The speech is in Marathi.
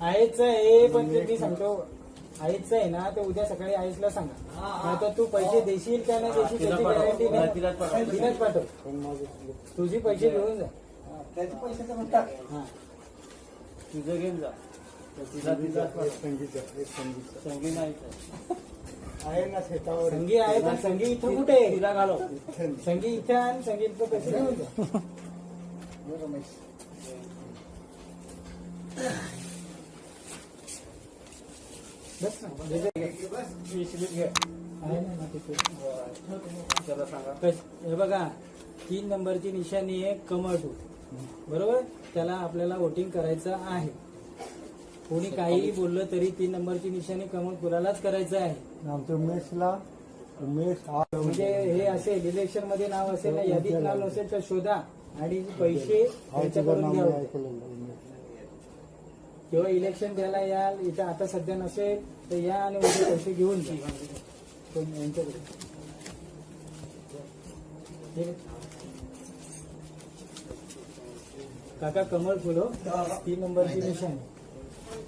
आहेच आहे पण ते मी सांगतो आईच आहे. ना तर उद्या सकाळी आईसला सांगा नाही तू पैसे देशील का नाही देशील त्याची गॅरंटी नाही तिलाच पाठव तुझी पैसे घेऊन जा त्याचे पैसे तर म्हणतात तुझं घेऊन जा तिला तिला संगीत संगीत नाही आहे ना शेतावर. संगी आहे पण संगी इथं कुठे? आहे? तिला घालव. संगी इथे आहे आणि संगी इथं पैसे घेऊन जा रमेश. बस ना वीस वीस घे आहे ना ना तिथे. त्याला सांगा कश- हे बघा तीन नंबरची निशाणी आहे कमळ टू बरोबर? त्याला आपल्याला वोटिंग करायचं आहे. कोणी काहीही बोललं तरी तीन नंबरची निशाणी कमळ फुलालाच करायचं आहे. आमच्या उमेशला उमेश हा म्हणजे हे असेल इलेक्शनमध्ये नाव असेल ना यादीत नाव नसेल तर शोधा आणि पैसे त्यांच्याकडून घ्या. किंवा इलेक्शन द्यायला याल इथं आता सध्या नसेल तर या आणि उद्या पैसे घेऊन जा यांच्याकडे? ठीक आहे. काका कमळ फुलो तीन नंबरची निशाणी.